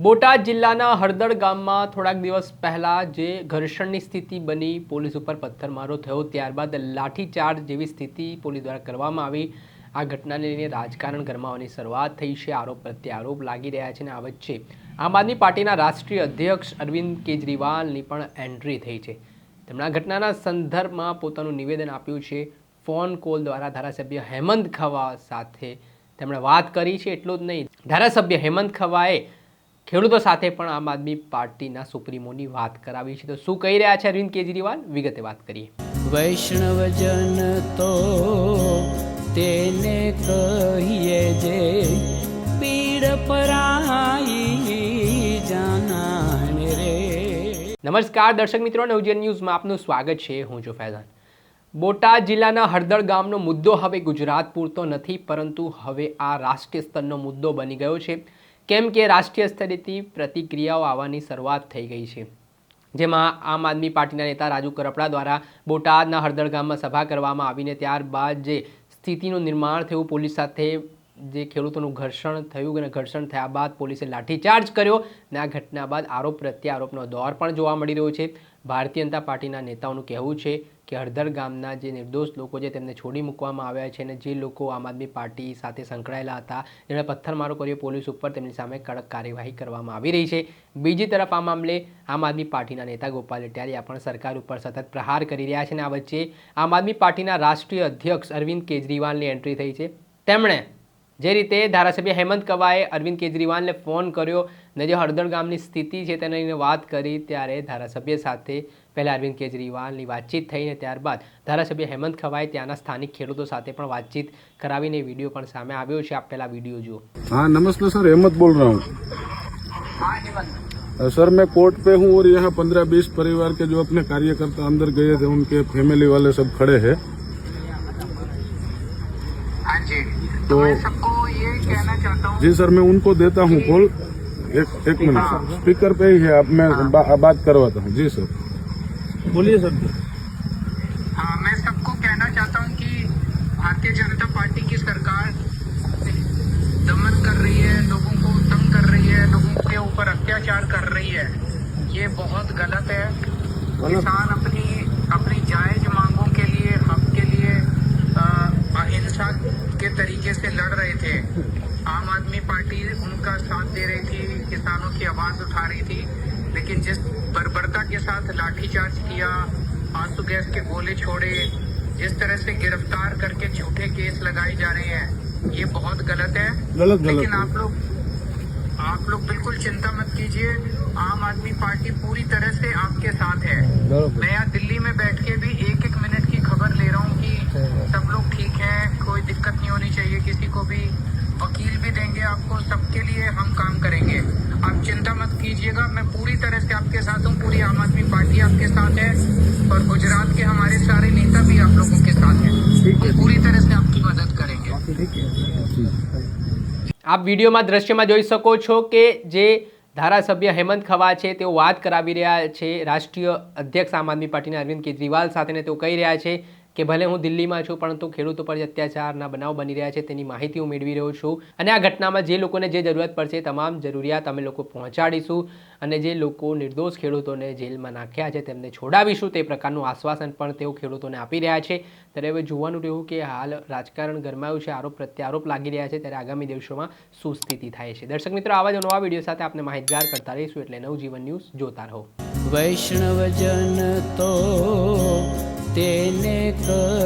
બોટાદ જિલ્લાના હળદળ ગામમાં થોડાક દિવસ પહેલાં જે ઘર્ષણની સ્થિતિ બની, પોલીસ ઉપર પથ્થરમારો થયો. ત્યારબાદ લાઠીચાર્જ જેવી સ્થિતિ પોલીસ દ્વારા કરવામાં આવી. આ ઘટનાને લઈને રાજકારણ ગરમાવાની શરૂઆત થઈ છે. આરોપ પ્રત્યે આરોપ લાગી રહ્યા છે અને આ વચ્ચે આમ આદમી પાર્ટીના રાષ્ટ્રીય અધ્યક્ષ અરવિંદ કેજરીવાલની પણ એન્ટ્રી થઈ છે. તેમણે આ ઘટનાના સંદર્ભમાં પોતાનું નિવેદન આપ્યું છે. ફોન કોલ દ્વારા ધારાસભ્ય હેમંત ખવા સાથે તેમણે વાત કરી છે. એટલું જ નહીં, ધારાસભ્ય હેમંત ખવાએ ખેડૂતો સાથે પણ આમ આદમી પાર્ટીના સુપ્રીમોની વાત કરાવી છે. તો શું કહી રહ્યા છે અરવિંદ કેજરીવાલ? વિગતે વાત કરીએ. વૈષ્ણવજન તો તેને કહીએ જે પીડ પરાઈ જાનાને રે. નમસ્કાર દર્શક મિત્રો નવજીવન ન્યૂઝમાં આપનું સ્વાગત છે. હું છું ફૈઝાન. બોટાદ જિલ્લાના હળદળ ગામનો મુદ્દો હવે ગુજરાત પૂરતો નથી પરંતુ હવે આ રાષ્ટ્રીય સ્તરનો મુદ્દો બની ગયો છે. કેમ કે રાષ્ટ્રીય સ્તરેથી પ્રતિક્રિયાઓ આવવાની શરૂઆત થઈ ગઈ છે. જેમાં આમ આદમી પાર્ટીના નેતા રાજુ કરપડા દ્વારા બોટાદના હળદળ ગામમાં સભા કરવામાં આવીને ત્યારબાદ જે સ્થિતિનું નિર્માણ થયું, પોલીસ સાથે જે ખેડૂતોનું ઘર્ષણ થયું અને ઘર્ષણ થયા બાદ પોલીસે લાઠીચાર્જ કર્યો અને આ ઘટના બાદ આરોપ પ્રત્યે આરોપનો દોર પણ જોવા મળી રહ્યો છે. ભારતીય જનતા પાર્ટીના નેતાઓનું કહેવું છે કે હળદર ગામના જે નિર્દોષ લોકો છે તેમને છોડી મૂકવામાં આવ્યા છે અને જે લોકો આમ આદમી પાર્ટી સાથે સંકળાયેલા હતા, જેણે પથ્થરમારો કર્યો, પોલીસ ઉપર તેમની સામે કડક કાર્યવાહી કરવામાં આવી રહી છે. બીજી તરફ આ મામલે આમ આદમી પાર્ટીના નેતા ગોપાલ ઇટાલિયા પણ સરકાર ઉપર સતત પ્રહાર કરી રહ્યા છે અને આ વચ્ચે આમ આદમી પાર્ટીના રાષ્ટ્રીય અધ્યક્ષ અરવિંદ કેજરીવાલની એન્ટ્રી થઈ છે. તેમણે જે રીતે ધારાસભ્ય હેમંત કવાએ અરવિંદ કેજરીવાલને ફોન કર્યો ને જે હળદર ગામની સ્થિતિ છે તેને લઈને વાત કરી ત્યારે ધારાસભ્ય સાથે પહેલાં અરવિંદ કેજરીવાલની વાતચીત થઈ ને ત્યારબાદ ધારાસભ્ય હેમંત ખવાએ ત્યાંના સ્થાનિક ખેડૂતો સાથે પણ વાતચીત કરાવીને વિડીયો પણ સામે આવ્યો છે આપ પહેલાં વિડીયો જુઓ हाँ नमस्ते सर अहमद बोल रहा हूँ अ, सर मैं कोर्ट पे हूँ और यहाँ पंद्रह बीस परिवार के जो अपने कार्यकर्ता अंदर गए थे उनके फैमिली वाले सब खड़े हैं हाँ तो- मैं सबको ये कहना चाहता हूँ जी सर मैं उनको देता हूँ कॉल। एक एक मिनट। सर स्पीकर पे ही है अब मैं बा, बात करवाता हूँ। जी सर। बोलिए सर। हाँ मैं सबको कहना चाहता हूँ कि भारतीय जनता पार्टी की सरकार दमन कर रही है लोगों को तंग कर रही है लोगों के ऊपर अत्याचार कर रही है। ये बहुत गलत है। किसान अपनी अपनी जायज़ तरीके से लड़ रहे थे। आम आदमी पार्टी उनका साथ दे रही थी किसानों की आवाज़ उठा रही थी। लेकिन जिस बर्बरता के साथ लाठीचार्ज किया आँसू गैस के गोले छोड़े जिस तरह से गिरफ़्तार करके झूठे केस लगाए जा रहे हैं ये बहुत गलत है। गलत गलत। लेकिन आप लोग आप लोग बिल्कुल चिंता मत कीजिए आम आदमी पार्टी पूरी तरह से आपके साथ है। मैं को भी वकील भी देंगे आपको सबके लिए हम काम करेंगे आप चिंता मत कीजिएगा मैं पूरी तरह से आपके साथ हूँ पूरी आम आदमी पार्टी आपके साथ है और गुजरात के हमारे सारे नेता भी आप लोगों के साथ हैं हम पूरी तरह से आपकी मदद करेंगे આપ વિડીયોમાં દ્રશ્યમાં જોઈ શકો છો કે જે ધારાસભ્ય હેમંત ખવા છે તેઓ વાત કરાવી રહ્યા છે રાષ્ટ્રીય અધ્યક્ષ આમ આદમી પાર્ટીના અરવિંદ કેજરીવાલ સાથે ને તેઓ કહી રહ્યા છે કે ભલે હું દિલ્હીમાં છું, પરંતુ ખેડૂતો પર જે અત્યાચારના બનાવ બની રહ્યા છે, તેની માહિતી હું મેળવી રહ્યો છું. અને આ ઘટનામાં જે લોકોને જે જરૂરત પડશે, તમામ જરૂરિયાત અમે લોકો પહોંચાડીશું અને જે લોકો નિર્દોષ ખેડૂતોને જેલમાં નાખ્યા છે, તેમને છોડાવીશું. તે પ્રકારનું આશ્વાસન પણ તેઓ ખેડૂતોને આપી રહ્યા છે. ત્યારે હવે જોવાનું રહ્યું કે હાલ રાજકારણ ગરમાયું છે, આરોપ પ્રત્યારોપ લાગી રહ્યા છે, ત્યારે આગામી દિવસોમાં શું સ્થિતિ થાય છે. દર્શક મિત્રો, આવા જ નવા વીડિયો સાથે આપણે માહિતગાર કરતા રહીશું, એટલે નવજીવન ન્યૂઝ જોતા રહો. વૈષ્ણવજન તો તેને કહીએ